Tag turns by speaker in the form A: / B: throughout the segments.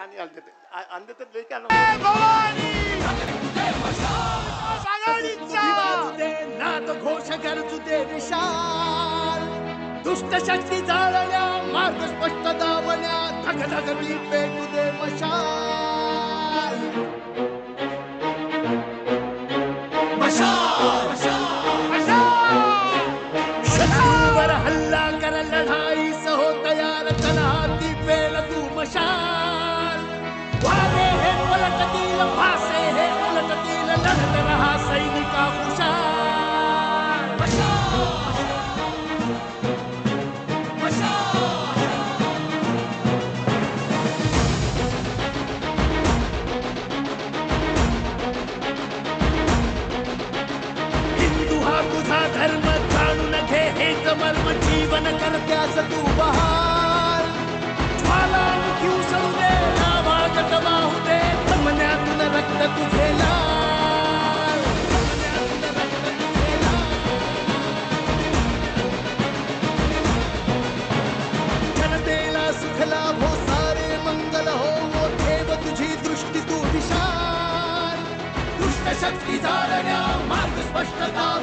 A: आणि आणते ते. आ- आणते तर लई काय
B: नाद घोष गरजू दे विशाल दुष्ट शक्ती जाळल्या मार्ग स्पष्ट दावल्या धग धग मी पेटू दे मशाल सैनिका खुशाल धर्म जाणून घे हे मर्म जीवन कर करत्यास तू बहा शक्तिसाधया मार्गस्पष्टता।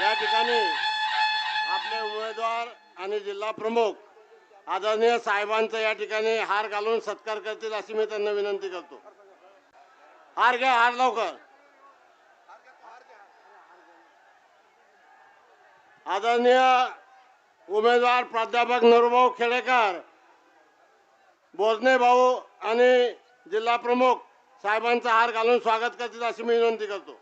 C: या ठिकाणी आपले उमेदवार आणि जिल्हा प्रमुख आदरणीय साहेबांचा या ठिकाणी हार घालून सत्कार करतील अशी मी त्यांना विनंती करतो. हार घ्या हार लवकर. आदरणीय उमेदवार प्राध्यापक नरुभाऊ खेडेकर बोजने भाऊ आणि जिल्हा प्रमुख साहेबांचा हार घालून स्वागत करतील अशी मी विनंती करतो.